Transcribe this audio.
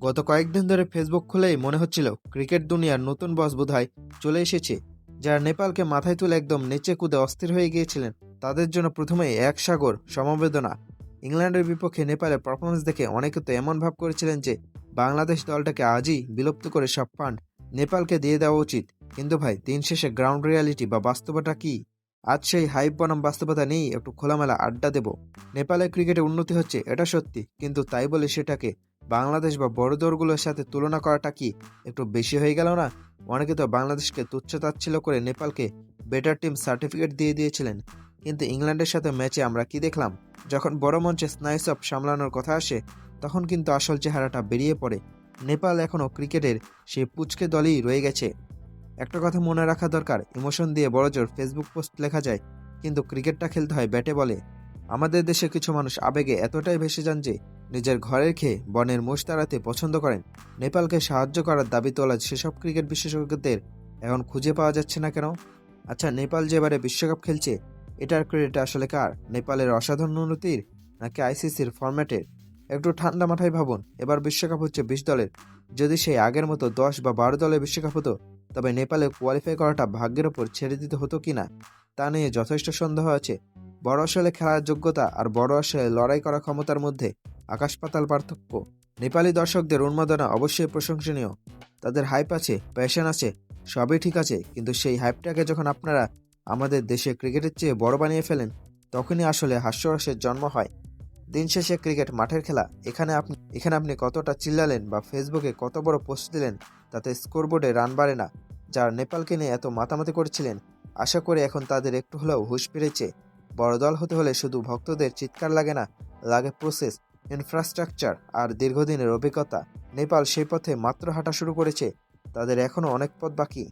গত কয়েকদিন ধরে ফেসবুক খুলেই মনে হচ্ছিল ক্রিকেট দুনিয়ার নতুন বস বোধহয় চলে এসেছে। যারা নেপালকে মাথায় তুলে একদম নেচে কুদে অস্থির হয়ে গিয়েছিলেন, তাদের জন্য প্রথমেই এক সাগর সমবেদনা। ইংল্যান্ডের বিপক্ষে নেপালের পারফরমেন্স দেখে অনেকে তো এমন ভাব করেছিলেন যে, বাংলাদেশ দলটাকে আজই বিলুপ্ত করে সব ফান্ড নেপালকে দিয়ে দেওয়া উচিত। কিন্তু ভাই, দিন শেষে গ্রাউন্ড রিয়ালিটি বা বাস্তবতা কি? আজ সেই হাইপ বনাম বাস্তবতা নেই একটু খোলামেলা আড্ডা দেব। নেপালের ক্রিকেটে উন্নতি হচ্ছে, এটা সত্যি। কিন্তু তাই বলে সেটাকে বাংলাদেশ বা বড় দলগুলোর সাথে তুলনা করাটা কি একটু বেশি হয়ে গেল না? অনেকে তো বাংলাদেশকে তুচ্ছ তাচ্ছিল্য করে নেপালকে বেটার টিম সার্টিফিকেট দিয়ে দিয়েছিলেন। কিন্তু ইংল্যান্ডের সাথে ম্যাচে আমরা কি দেখলাম? যখন বড় মঞ্চে স্নাইসঅপ সামলানোর কথা আসে, তখন কিন্তু আসল চেহারাটা বেরিয়ে পড়ে। নেপাল এখনও ক্রিকেটের সেই পুচকে দলই রয়ে গেছে। একটা কথা মনে রাখা দরকার, ইমোশন দিয়ে বড়জোর ফেসবুক পোস্ট লেখা যায়, কিন্তু ক্রিকেটটা খেলতে হয় ব্যাটে বলে। আমাদের দেশে কিছু মানুষ আবেগে এতটাই ভেসে যান যে নিজের ঘরের খেয়ে বনের মোষ তাড়াতে পছন্দ করেন। নেপালকে সাহায্য করার দাবি তোলা সেসব ক্রিকেট বিশেষজ্ঞদের এখন খুঁজে পাওয়া যাচ্ছে না কেন? আচ্ছা নেপাল যে এবারে বিশ্বকাপ খেলছে, এটার ক্রেডিট আসলে কার? নেপালের অসাধারণ উন্নতির নাকি আইসিসির ফরম্যাটের একটু ঠান্ডা মাথায় ভাবুন, এবার বিশ্বকাপ হচ্ছে বিশ দলের। যদি সেই আগের মতো দশ বা বারো দলের বিশ্বকাপ হতো, তবে নেপালে কোয়ালিফাই করাটা ভাগ্যের ওপর ছেড়ে দিতে হতো কিনা, তা নিয়ে যথেষ্ট সন্দেহ আছে। বড় আসলে খেলার যোগ্যতা আর বড় আসলে লড়াই করার ক্ষমতার মধ্যে আকাশ পাতাল পার্থক্য। নেপালি দর্শকদের উন্মাদনা অবশ্যই প্রশংসনীয়। তাদের হাইপ আছে প্যাশন আছে, সবই ঠিক আছে, কিন্তু সেই হাইপটাকে যখন আপনারা আমাদের দেশে ক্রিকেটের চেয়ে বড় বানিয়ে ফেলেন, তখনই আসলে হাস্যরসের জন্ম হয়। দিন শেষে ক্রিকেট মাঠের খেলা, এখানে আপনি এখানে আপনি কতটা চিল্লালেন বা ফেসবুকে কত বড় পোস্ট দিলেন, তাতে স্কোরবোর্ডে রান বাড়ে না, যারা নেপালকে নিয়ে এত মাতামাতি করছিলেন, আশা করি এখন তাদের একটু হলেও হুঁশ ফিরেছে। বড় দল হতে হলে শুধু ভক্তদের চিৎকার লাগে না, লাগে প্রসেস ইনফ্রাস্ট্রাকচার আর দীর্ঘদিনের অভিজ্ঞতা। নেপাল সেই পথে মাত্র হাঁটা শুরু করেছে, তাদের এখনও অনেক পথ বাকি।